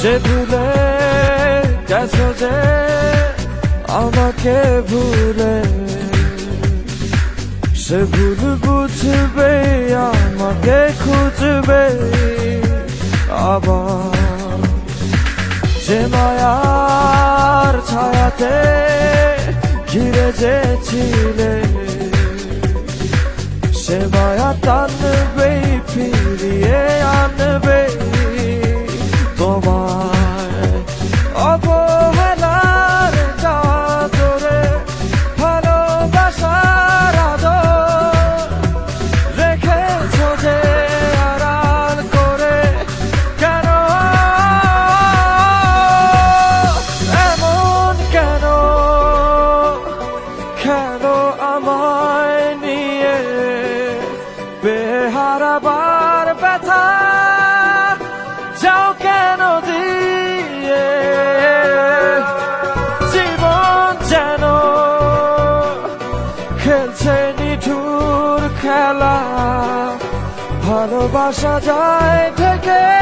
সে ভুলে গেছো যে আমাকে ভুলে, সে ভুল বুঝবে, আমাকে খুঁজবে আবার। যে মায়ার ছায়াতে ঘিরে যে ছিলে সে মায়া টানবে ফিরিয়ে বেহারাবার ব্যথা যাও কেন দিয়ে? জীবন যেন খেলছে নিঠুর খেলা ভালোবাসা যায় থেকে